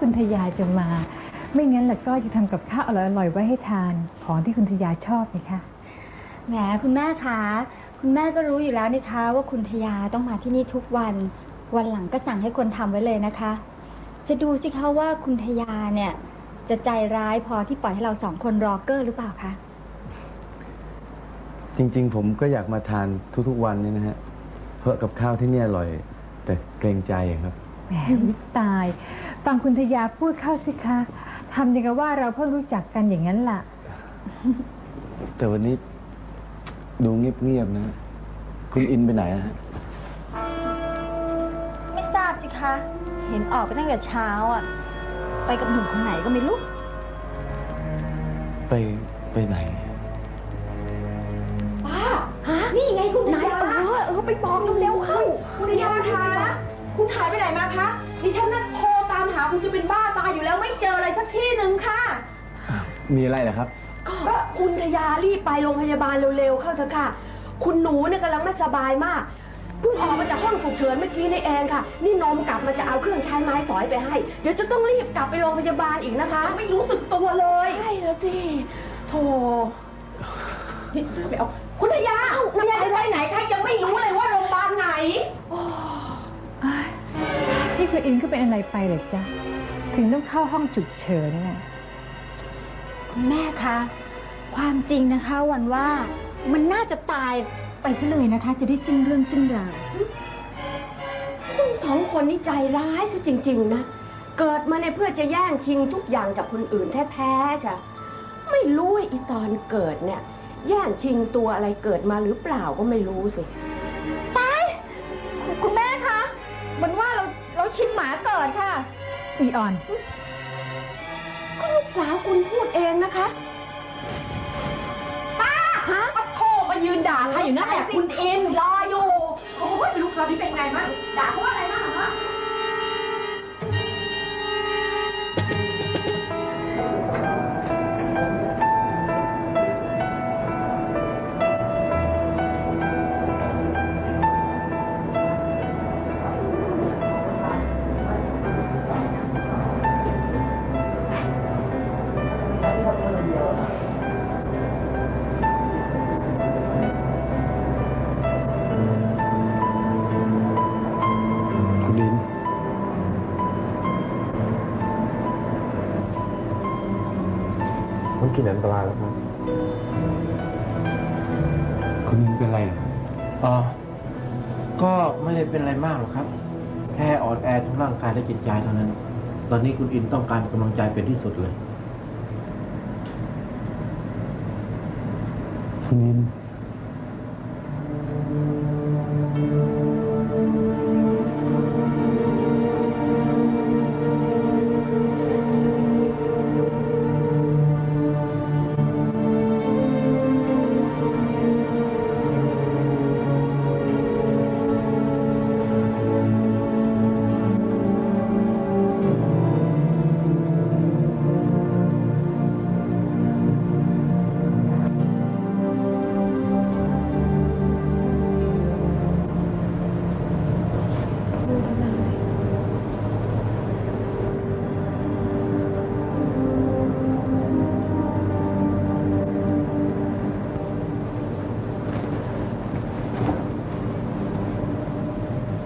คุณทยาจะมา ไม่งั้นล่ะก็จะทำกับข้าวอร่อยๆไว้ให้ทานของที่คุณทยาชอบนะคะ แหมคุณแม่คะ คุณแม่ก็รู้อยู่แล้วนี่คะว่าคุณทยาต้องมาที่นี่ทุกวัน วันหลังก็สั่งให้คนทำไว้เลยนะคะ จะดูสิคะว่าคุณทยาเนี่ย จะใจร้ายพอที่ปล่อยให้เราสองคนรอเกอร์หรือเปล่าคะ จริงๆ ผมก็อยากมาทานทุกๆวันนี่นะฮะ เพราะกับข้าวที่นี่อร่อย แต่เกรงใจครับ แหมวิตาย ฟังคุณทยาพูดเข้าสิคะทำอย่างกับว่าเราเพิ่งรู้จักกันอย่างนั้นล่ะ แต่วันนี้ดูเงียบๆนะ คุณอินไปไหนอะฮะไม่ทราบสิคะ เห็นออกไปตั้งแต่เช้าอะ ไปกับหนุ่มคนไหนก็ไม่รู้ ไปไปไหนนี่ไงคุณนายเออเออ ไปบอกเร็วๆเข้า คุณนายคะคุณหายไปไหนมาคะ ดิฉันน่ะโทรตาม หาคุณจะเป็นบ้าตายอยู่แล้วไม่เจออะไรสักที่หนึ่งค่ะมีอะไรเหรอครับ ก็คุณทยารีบไปโรงพยาบาลเร็วๆเข้าเถอะค่ะ คุณหนูเนี่ยกำลังไม่สบายมาก เพิ่งออกมาจากห้องฉุกเฉินเมื่อกี้นี่เองค่ะ นี่นมกลับมาจะเอาเครื่องใช้ไม้สอยไปให้ เดี๋ยวจะต้องรีบกลับไปโรงพยาบาลอีกนะคะ ไม่รู้สึกตัวเลย ใช่แล้วสิโธ่นี่ไปเอาคุณทยาคุณทยาจะไปไหนคะยังไม่รู้เลยว่า นี่คุณอินก็เป็นอะไรไปเหรอจ๊ะถึงต้องเข้าห้องฉุกเฉินน่ะคุณแม่คะ ความจริงนะคะวันว่ามันน่าจะตายไปซะเลยนะคะ จะได้สิ้นเรื่องสิ้นราวคุณสองคนนี่ใจร้ายซะจริง ๆ นะ เกิดมาในยเพื่อจะแย่งชิงทุกอย่างจากคนอื่นแท้ๆจ้ะไม่รู้ว่าอีตอนเกิดเนี่ย แย่งชิงตัวอะไรเกิดมาหรือเปล่าก็ไม่รู้สิคุณแม่คะมันว่าเราเรา ชิมหมาก่อนค่ะ อีออน มันกินอันตรายแล้วครับคุณอินเป็นอะไรเหรออ๋อ ก็ไม่ได้เป็นอะไรมากหรอกครับ แค่อ่อนแอทั้งร่างกายและจิตใจเท่านั้น ตอนนี้คุณอินต้องการกำลังใจเป็นที่สุดเลย คุณอิน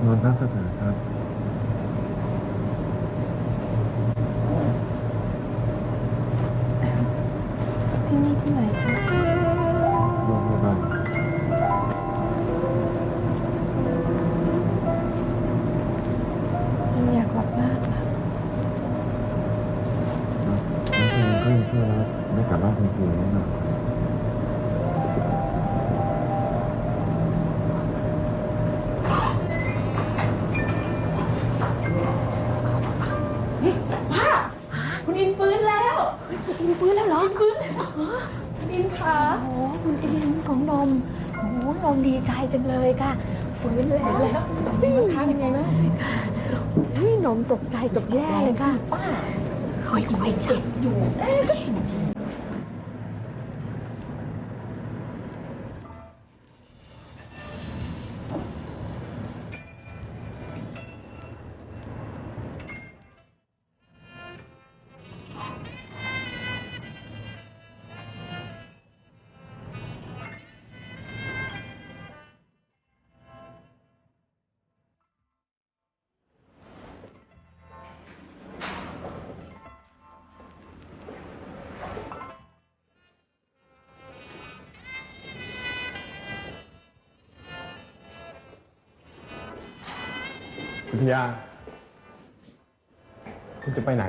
นอนพักสักหน่อยครับที่นี่ที่ไหนคะโรงพยาบาลอยากกลับบ้านค่ะน้องเพลงก็ยังช่วยแล้วได้กลับบ้านทันทีแน่นอน อินฟื้นแล้วเหรอฟื้นคุณอินขาโอ้คุณอินของนมโอ้นมดีใจจังเลยค่ะฟื้นแล้วแล้วเป็นไงบ้างคะเป็นไงบ้างอุ้ยนมตกใจตกแย่เลยค่ะป้าค่อยๆเจ็บอยู่เอ๊ะก็จริง ยา คุณจะไปไหน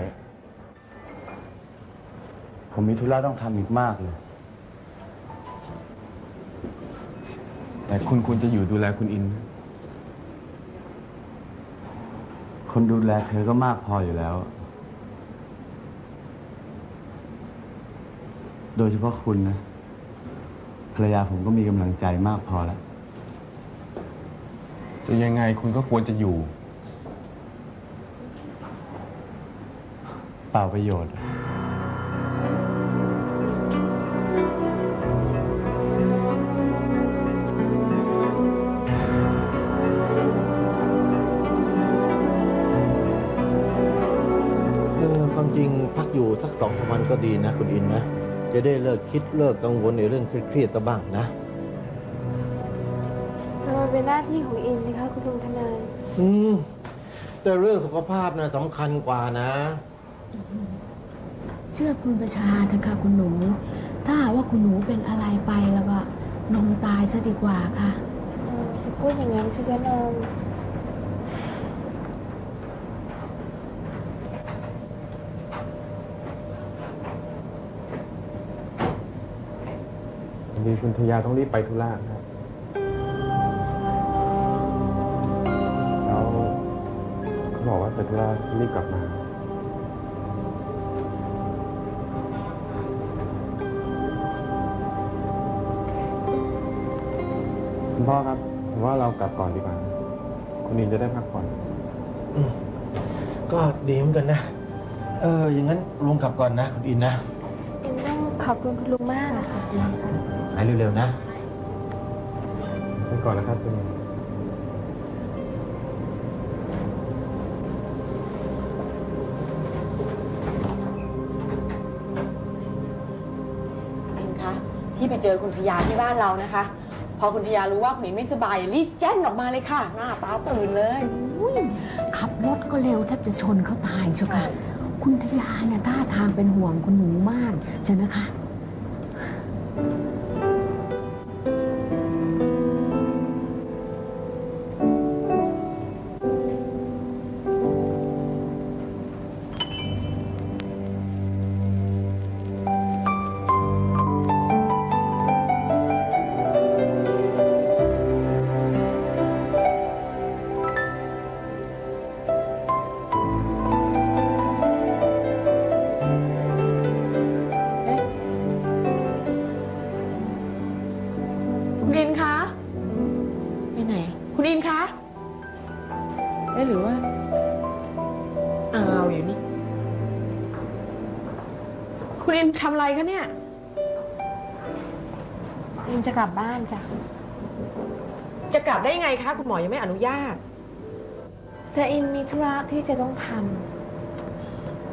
ผมมีธุระต้องทำอีกมากเลย แต่คุณควรจะอยู่ดูแลคุณอินนะคนดูแลเธอก็มากพออยู่แล้ว โดยเฉพาะคุณนะ ภรรยาผมก็มีกำลังใจมากพอแล้ว จะยังไงคุณก็ควรจะอยู่ เปล่าประโยชน์ เออความจริงพักอยู่สักสองสามวันก็ดีนะ คุณอินนะ จะได้เลิกคิดเลิกกังวลในเรื่องเครียดๆตะบ้างนะแต่มันเป็นหน้าที่ของอินนะคะคุณลุงทนาย อืม แต่เรื่องสุขภาพนะสำคัญกว่านะ เชื่อคุณประชาเถอะค่ะคุณหนู ถ้าหากว่าคุณหนูเป็นอะไรไปแล้วก็นมตายซะดีกว่าค่ะ เอออย่าพูดอย่างนั้นสิจ๊ะนมวันนี้คุณทยาต้องรีบไปธุระนะครับ แล้วเขาบอกว่าเสร็จธุระจะรีบกลับมา พ่อครับผมว่าเรากลับก่อนดีกว่าคุณอินจะได้พักผ่อนก็ดีเหมือนกันนะ เออ อย่างนั้นลุงกลับก่อนนะคุณอินนะ อินต้องขอบคุณคุณลุงมากอะค่ะหายเร็วๆนะ ไปก่อนนะครับคุณอินอินคะพี่ไปเจอคุณทยาที่บ้านเรานะคะพ อคุณทยารู้ว่าคุณอิงไม่สบายรีบแจ้งออกมาเลยค่ะ หน้าตาตื่นเลยอุ้ยขับรถก็เร็วแทบจะชนเขาตายเชียวค่ะ คุณทยาเนี่ยท่าทางเป็นห่วงคุณหนูมากเชียวนะคะ ทำอะไรคะเนี่ยอินจะกลับบ้านจ้ะ จะกลับได้ไงคะ คุณหมอยังไม่อนุญาต จะอินมีธุระที่จะต้องท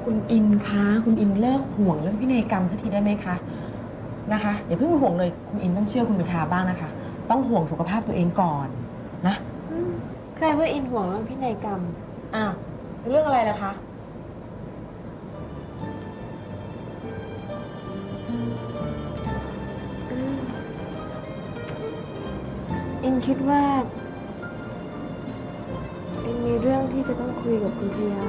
คุณอินคะคุณอินเลิกห่วงเรื่องพินัยกรรมสักทีได้ไหมคะนะคะอย่าเพิ่งห่วงเลยคุณอินต้องเชื่อคุณประชาบ้างนะคะ ต้องห่วงสุขภาพตัวเองก่อนนะำใครว่าอินห่วงเรื่องพินัยกรรม อ้าวเรื่องอะไรล่ะคะ คิดว่าอินมีเรื่องที่จะต้องคุยกับคุณทยา